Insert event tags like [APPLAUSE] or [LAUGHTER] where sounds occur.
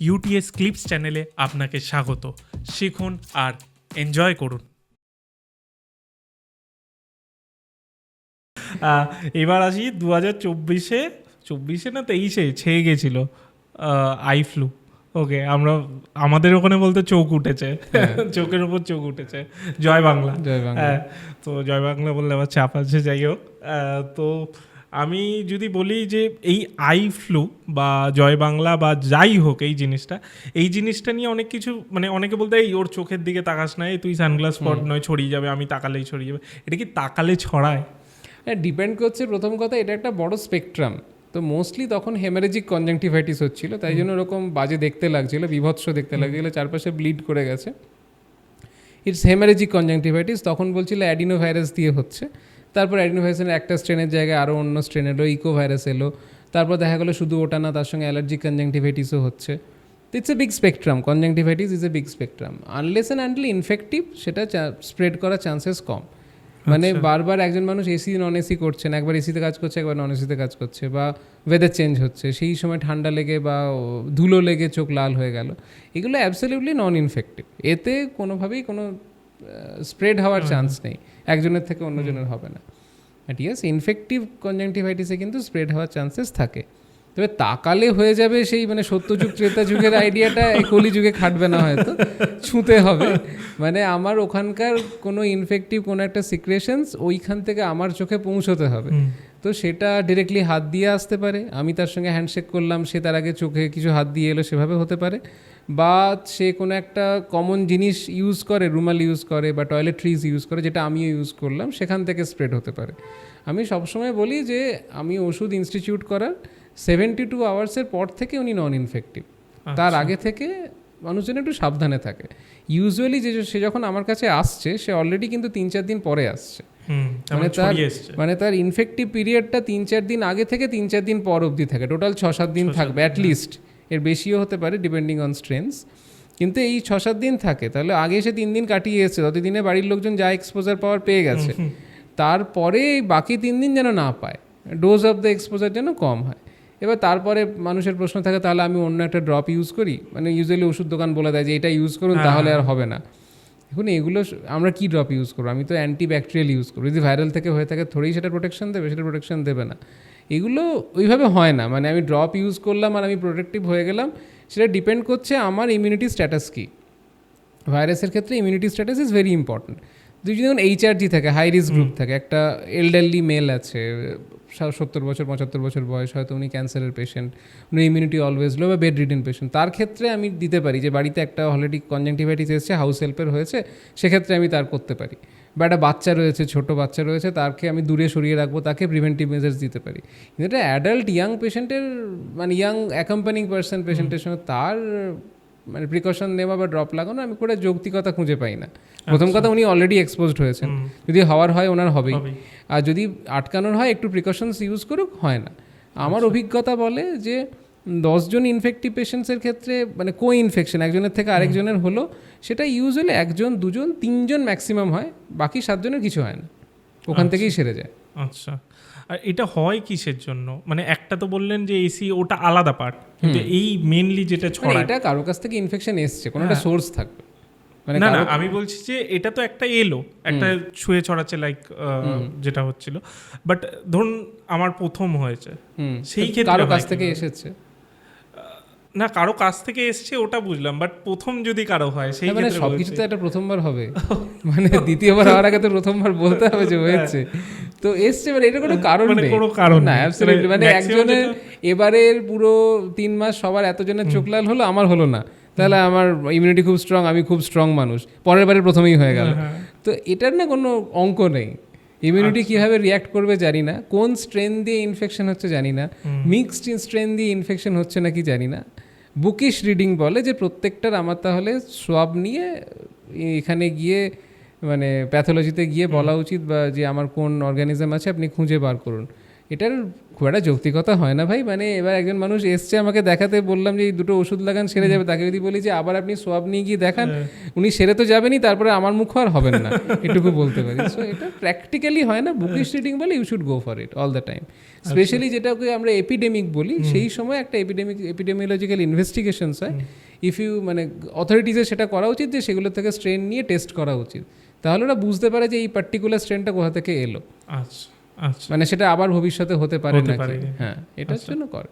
UTS clips চ্যানেলে আপনাকে স্বাগত। শিখুন আর এনজয় করুন। এবার আসি দু হাজার চব্বিশে চব্বিশে না তেইশে? ছেয়ে গেছিল আই ফ্লু ওকে আমরা আমাদের ওখানে বলতে চোখ উঠেছে। [LAUGHS] চোখের উপর চোখ উঠেছে। জয় বাংলা। জয় বাংলা। হ্যাঁ তো জয় বাংলা বললে আবার চাপ আছে যাই হোক। আহ, তো আমি যদি বলি যে এই আই ফ্লু বা জয় বাংলা বা যাই হোক এই জিনিসটা এই জিনিসটা নিয়ে অনেক কিছু মানে অনেকে বলতে এই ওর চোখের দিকে তাকাস না এই তুই সানগ্লাস পট নয় ছড়িয়ে যাবে আমি তাকালেই ছড়িয়ে যাবে। এটা কি তাকালে ছড়ায়? হ্যাঁ ডিপেন্ড করছে প্রথম কথা এটা একটা বড় স্পেকট্রাম তো মোস্টলি তখন হেমারেজিক কনজাংটিভাইটিস হচ্ছিল তাই জন্য ওরকম বাজে দেখতে লাগছিল বিভৎস দেখতে লাগছিল চারপাশে ব্লিড করে গেছে। ইটস হেমারেজিক কনজাংটিভাইটিস তখন বলছিল অ্যাডিনো ভাইরাস দিয়ে হচ্ছে। তারপর অ্যাডিনো ভাইরাসের একটা স্ট্রেনের জায়গায় আরও অন্য স্ট্রেন এলো ইকো ভাইরাস এলো। তারপর দেখা গেলো শুধু ওটা না তার সঙ্গে অ্যালার্জি কনজাংটিভাইটিসও হচ্ছে। It's a big spectrum conjunctivitis is a big spectrum unless and only infective সেটা স্প্রেড করার চান্সেস কম। মানে বারবার একজন মানুষ এসি নন এসি করছেন একবার এসিতে কাজ করছে একবার নন এসিতে কাজ করছে বা ওয়েদার চেঞ্জ হচ্ছে সেই সময় ঠান্ডা লেগে বা ধুলো লেগে চোখ লাল হয়ে গেল। এগুলো অ্যাবসলিউটলি নন ইনফেক্টিভ এতে কোনোভাবেই কোনো স্প্রেড হওয়ার চান্স নেই। একজনের থেকে অন্যজনের হবে না। বাট ইয়াস ইনফেক্টিভ কনজাংটিভাইটিসে কিন্তু স্প্রেড হওয়ার চান্সেস থাকে। তবে তাকালে হয়ে যাবে সেই মানে সত্যযুগ ত্রেতা যুগের আইডিয়াটা এই কলি যুগে খাটবে না হয়তো। ছুঁতে হবে। মানে আমার ওখানকার কোনো ইনফেক্টিভ কোনো একটা সিক্রেশনস ওইখান থেকে আমার চোখে পৌঁছতে হবে। তো সেটা ডিরেক্টলি হাত দিয়ে আসতে পারে। আমি তার সঙ্গে হ্যান্ডশেক করলাম সে তার আগে চোখে কিছু হাত দিয়ে এলো সেভাবে হতে পারে। বা সে কোনো একটা কমন জিনিস ইউজ করে রুমাল ইউজ করে বা টয়লেট্রিজ ইউজ করে যেটা আমিও ইউজ করলাম সেখান থেকে স্প্রেড হতে পারে। আমি সবসময় বলি যে আমি ওষুধ ইনস্টিটিউট করার সেভেন্টি টু আওয়ার্সের পর থেকে উনি নন ইনফেক্টিভ তার আগে থেকে মানুষজন একটু সাবধানে থাকে। ইউজুয়ালি যে সে যখন আমার কাছে আসছে সে অলরেডি কিন্তু তিন চার দিন পরে আসছে। মানে মানে তার মানে তার ইনফেক্টিভ পিরিয়ডটা তিন চার দিন আগে থেকে তিন চার দিন পর অবধি থাকে। টোটাল ছ সাত দিন থাকবে অ্যাট লিস্ট এর বেশিও হতে পারে ডিপেন্ডিং অন স্ট্রেন্স কিন্তু এই ছ সাত দিন থাকে তাহলে আগে সে তিন দিন কাটিয়ে এসেছে। ততদিনে বাড়ির লোকজন যা এক্সপোজার পাওয়ার পেয়ে গেছে তারপরে বাকি তিন দিন যেন না পায়। ডোজ অফ দ্য এক্সপোজার যেন কম হয়। এবার তারপরে মানুষের প্রশ্ন থাকে তাহলে আমি অন্য একটা ড্রপ ইউজ করি? মানে ইউজুয়ালি ওষুধ দোকান বলে দেয় যে এটা ইউজ করুন তাহলে আর হবে না। এখন এগুলো আমরা কি ড্রপ ইউজ করব? আমি তো অ্যান্টি ব্যাকটেরিয়াল ইউজ করব। যদি ভাইরাল থেকে হয়ে থাকে থোড়েই সেটা প্রোটেকশন দেবে সেটা প্রোটেকশন দেবে না। এগুলো ওইভাবে হয় না। মানে আমি ড্রপ ইউজ করলাম আর আমি প্রোটেক্টিভ হয়ে গেলাম সেটা ডিপেন্ড করছে আমার ইমিউনিটি স্ট্যাটাস কী। ভাইরাসের ক্ষেত্রে immunity status is very important যখন এইচআরজি থাকে হাই রিস্ক গ্রুপ থাকে। একটা এল্ডারলি মেল আছে সত্তর বছর পঁচাত্তর বছর বয়স হয়তো উনি ক্যান্সারের পেশেন্ট উনি ইমিউনিটি অলওয়েজ লো বা বেড রিডেন পেশেন্ট তার ক্ষেত্রে আমি দিতে পারি যে বাড়িতে একটা অলরেডি কনজাংটিভাইটিস এসেছে হাউস হেল্পের হয়েছে সেক্ষেত্রে আমি তার করতে পারি। বা একটা বাচ্চা রয়েছে ছোট বাচ্চা রয়েছে তাকে আমি দূরে সরিয়ে রাখব তাকে প্রিভেন্টিভ মেজার্স দিতে পারি। কিন্তু একটা অ্যাডাল্ট ইয়াং পেশেন্টের মানে ইয়াং অ্যাকম্পানিং পার্সন পেশেন্টের সঙ্গে তার মানে প্রিকশন নেওয়া বা ড্রপ লাগানো আমি করে যৌক্তিকতা খুঁজে পাই না। প্রথম কথা উনি অলরেডি এক্সপোজড হয়েছেন। যদি হওয়ার হয় ওনার হবেই। আর যদি আটকানোর হয় একটু প্রিকশনস ইউজ করুক হয় না। আমার অভিজ্ঞতা বলে যে দশজন ইনফেক্টিভ পেশেন্টসের ক্ষেত্রে মানে কো ইনফেকশন একজনের থেকে আরেকজনের হলো সেটা ইউজুয়ালি একজন দুজন তিনজন ম্যাক্সিমাম হয় বাকি সাতজনের কিছু হয় না। ওখান থেকেই সেরে যায়। আচ্ছা। আর এটা হয় কিসের জন্য? মানে একটা তো বললেন যে এসি ওটা আলাদা পার্ট কিন্তু এই মেনলি যেটা মানে ছড়ায় এটা কারও কাছ থেকে ইনফেকশন এসছে কোনো একটা সোর্স থাকবে। মানে না না আমি বলছি যে এটা তো একটা এলো একটা ছুঁয়ে ছড়াচ্ছে লাইক যেটা হচ্ছিল। বাট ধরুন আমার প্রথম হয়েছে। সেই ক্ষেত্রে কারও কাছ থেকে এসেছে। না কারও কাছ থেকে এসছে ওটা বুঝলাম বাট প্রথম যদি কারও হয় সেই হ্যাঁ, মানে সবকিছু তো একটা প্রথমবার হবে। মানে দ্বিতীয়বার হওয়ার আগে তো প্রথমবার বলতে হবে যে হয়েছে। তো এসছে মানে এটা কোনো কারণ মানে নেই। কোনো কারণ না অ্যাবসলিউটলি মানে মানে একজনের এবারের পুরো তিন মাস সবার এতজনের চোখ লাল হলো আমার হলো না। তাহলে আমার ইমিউনিটি খুব স্ট্রং আমি খুব স্ট্রং মানুষ। পরের বারে প্রথমেই হয়ে গেল। হ্যাঁ। তো এটার না কোনো অঙ্ক নেই। ইমিউনিটি কীভাবে রিয়াক্ট করবে জানি না। কোন স্ট্রেন দিয়ে ইনফেকশন হচ্ছে জানি না। মিক্সড স্ট্রেন দিয়ে ইনফেকশন হচ্ছে নাকি জানি না। বুকিশ রিডিং বলে যে প্রত্যেকটার আমার তাহলে সব নিয়ে এখানে গিয়ে মানে প্যাথোলজিতে গিয়ে বলা উচিত বা যে আমার কোন অর্গানিজম আছে আপনি খুঁজে বার করুন। এটার খুব একটা যৌক্তিকতা হয় না ভাই। মানে এবার একজন মানুষ এসছে আমাকে দেখাতে বললাম যে এই দুটো ওষুধ লাগান সেরে যাবে। তাকে যদি বলি যে আবার আপনি সোয়াব নিয়ে গিয়ে দেখান উনি সেরে তো যাবেনই তারপরে আমার মুখ আর হবেন না। এটুকু বলতে পারি। সো এটা প্র্যাকটিক্যালি হয় না। বুকিশ রিডিং বলে you should go for it all the time specially যেটাকে আমরা এপিডেমিক বলি সেই সময় একটা এপিডেমিক এপিডেমিওলজিক্যাল ইনভেস্টিগেশনস হয়। ইফ ইউ মানে অথরিটিজের সেটা করা উচিত যে সেগুলো থেকে স্ট্রেন নিয়ে টেস্ট করা উচিত। তাহলে ওরা বুঝতে পারে যে এই পার্টিকুলার স্ট্রেনটা কোথা থেকে এলো। আচ্ছা আচ্ছা। মানে সেটা আবার ভবিষ্যতে হতে পারে নাকি? হ্যাঁ এটার জন্য করে।